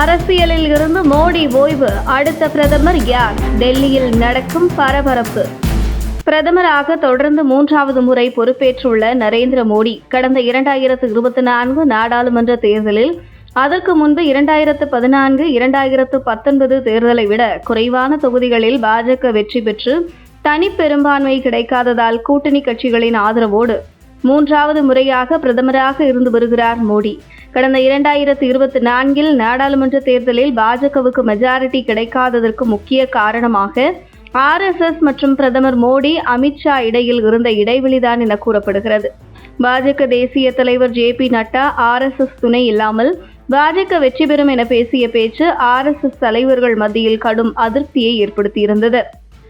அரசியலில் இருந்து மோடி ஓய்வு. அடுத்த பிரதமர் யார்? டெல்லியில் நடக்கும் பரபரப்பு. பிரதமராக தொடர்ந்து மூன்றாவது முறை பொறுப்பேற்றுள்ள நரேந்திர மோடி கடந்த இரண்டாயிரத்து இருபத்தி நான்கு நாடாளுமன்ற தேர்தலில் அதற்கு முன்பு இரண்டாயிரத்து பதினான்கு இரண்டாயிரத்து பத்தொன்பது தேர்தலை விட குறைவான தொகுதிகளில் பாஜக வெற்றி பெற்று தனி பெரும்பான்மை கிடைக்காததால் கூட்டணி கட்சிகளின் ஆதரவோடு மூன்றாவது முறையாக பிரதமராக இருந்து வருகிறார் மோடி. கடந்த இரண்டாயிரத்து இருபத்தி நான்கில் நாடாளுமன்ற தேர்தலில் பாஜகவுக்கு மெஜாரிட்டி கிடைக்காததற்கு முக்கிய காரணமாக ஆர்எஸ்எஸ் மற்றும் பிரதமர் மோடி அமித்ஷா இடையில் இருந்த இடைவெளிதான் என கூறப்படுகிறது. பாஜக தேசிய தலைவர் ஜே பி நட்டா ஆர்எஸ்எஸ் துணை இல்லாமல் பாஜக வெற்றி பெறும் என பேசிய பேச்சு ஆர்எஸ்எஸ் தலைவர்கள் மத்தியில் கடும் அதிருப்தியை ஏற்படுத்தியிருந்தது.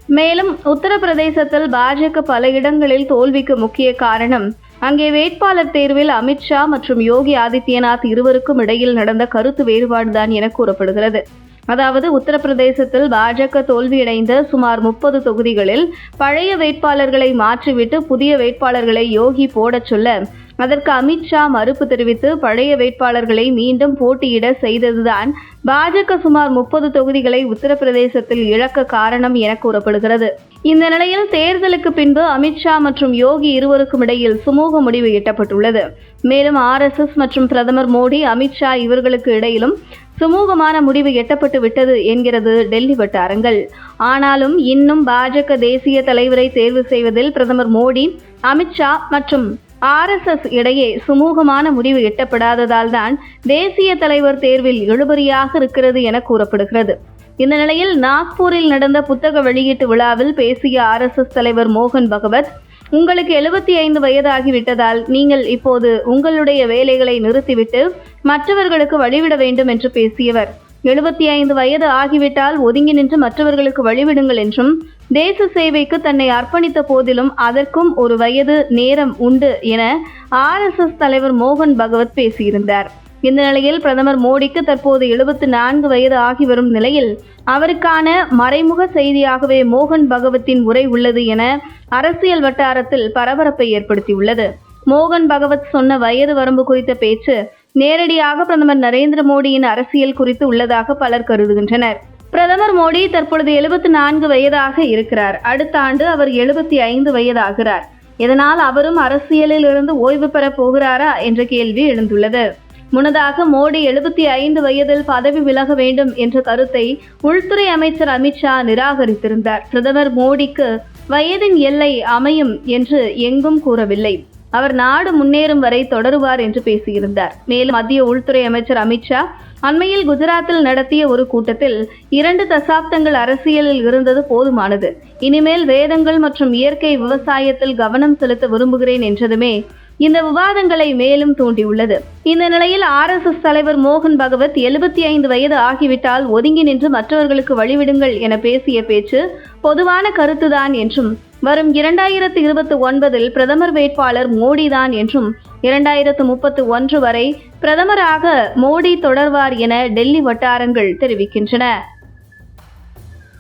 மேலும் உத்தரப்பிரதேசத்தில் பாஜக பல இடங்களில் தோல்விக்கு முக்கிய காரணம். அங்கே வேட்பாளர் தேர்வில் அமித்ஷா மற்றும் யோகி ஆதித்யநாத் இருவருக்கும் இடையில் நடந்த கருத்து வேறுபாடுதான் என கூறப்படுகிறது. அதாவது உத்தரப்பிரதேசத்தில் பாஜக தோல்வியடைந்த சுமார் முப்பது தொகுதிகளில் பழைய வேட்பாளர்களை மாற்றிவிட்டு புதிய வேட்பாளர்களை யோகி போடச் சொல்ல அதற்கு அமித்ஷா மறுப்பு தெரிவித்து பழைய வேட்பாளர்களை மீண்டும் போட்டியிட செய்ததுதான் பாஜக சுமார் முப்பது தொகுதிகளை உத்தரப்பிரதேசத்தில் இழக்க காரணம் என கூறப்படுகிறது. இந்த நிலையில் தேர்தலுக்கு பின்பு அமித்ஷா மற்றும் யோகி இருவருக்கும் இடையில் சுமூக முடிவு எட்டப்பட்டுள்ளது. மேலும் ஆர்எஸ்எஸ் மற்றும் பிரதமர் மோடி அமித்ஷா இவர்களுக்கு இடையிலும் சுமூகமான முடிவு எட்டப்பட்டு விட்டது என்கிறது டெல்லி வட்டாரங்கள். ஆனாலும் இன்னும் பாஜக தேசிய தலைவரை தேர்வு செய்வதில் பிரதமர் மோடி அமித்ஷா மற்றும் ஆர்எஸ்எஸ் இடையே சுமூகமான முடிவு எட்டப்படாததால் தான் தேசிய தலைவர் தேர்வில் இழுபறியாக இருக்கிறது என கூறப்படுகிறது. இந்த நிலையில் நாக்பூரில் நடந்த புத்தக வெளியீட்டு விழாவில் பேசிய ஆர்எஸ்எஸ் தலைவர் மோகன் பகவத் உங்களுக்கு எழுபத்தி ஐந்து வயதாகிவிட்டதால் நீங்கள் இப்போது உங்களுடைய வேலைகளை நிறுத்திவிட்டு மற்றவர்களுக்கு வழிவிட வேண்டும் என்று பேசியவர். எழுபத்தி ஐந்து வயது ஆகிவிட்டால் ஒதுங்கி நின்று மற்றவர்களுக்கு வழிவிடுங்கள் என்றும் தேச சேவைக்கு தன்னை அர்ப்பணித்த போதிலும் அதற்கும் ஒரு வயது நேரம் உண்டு என ஆர்எஸ்எஸ் தலைவர் மோகன் பகவத் பேசியிருந்தார். இந்த நிலையில் பிரதமர் மோடிக்கு தற்போது எழுபத்தி நான்கு வயது ஆகி வரும் நிலையில் அவருக்கான மறைமுக செய்தியாகவே மோகன் பகவத்தின் உரை உள்ளது என அரசியல் வட்டாரத்தில் பரபரப்பை ஏற்படுத்தியுள்ளது. மோகன் பகவத் சொன்ன வயது வரம்பு குறித்த பேச்சு நேரடியாக பிரதமர் நரேந்திர மோடியின் அரசியல் குறித்து உள்ளதாக பலர் கருதுகின்றனர். பிரதமர் மோடி தற்பொழுது எழுபத்தி நான்கு வயதாக இருக்கிறார். அடுத்த ஆண்டு அவர் எழுபத்தி ஐந்து வயதாகிறார். இதனால் அவரும் அரசியலில் இருந்து ஓய்வு பெறப் போகிறாரா என்ற கேள்வி எழுந்துள்ளது. முன்னதாக மோடி எழுபத்தி ஐந்து வயதில் பதவி விலக வேண்டும் என்ற கருத்தை உள்துறை அமைச்சர் அமித்ஷா நிராகரித்திருந்தார். பிரதமர் மோடிக்கு வயதின் எல்லை அமையும் என்று எங்கும் கூறவில்லை. அவர் நாடு முன்னேறும் வரை தொடருவார் என்று பேசியிருந்தார். மேலும் மத்திய உள்துறை அமைச்சர் அமித்ஷா அண்மையில் குஜராத்தில் நடத்திய ஒரு கூட்டத்தில் இரண்டு தசாப்தங்கள் அரசியலில் இருந்தது போதுமானது. இனிமேல் வேதங்கள் மற்றும் இயற்கை விவசாயத்தில் கவனம் செலுத்த விரும்புகிறேன் என்றதுமே இந்த விவாதங்களை மேலும் தூண்டியுள்ளது. இந்த நிலையில் ஆர்எஸ்எஸ் தலைவர் மோகன் பகவத் எழுபத்தி ஐந்து வயது ஆகிவிட்டால் ஒதுங்கி நின்று மற்றவர்களுக்கு வழிவிடுங்கள் என பேசிய பேச்சு பொதுவான கருத்துதான் என்றும் வரும் இரண்டாயிரத்து இருபத்தி ஒன்பதில் பிரதமர் வேட்பாளர் மோடிதான் என்றும் இரண்டாயிரத்து முப்பத்து ஒன்று வரை பிரதமராக மோடி தொடர்வார் என டெல்லி வட்டாரங்கள் தெரிவிக்கின்றன.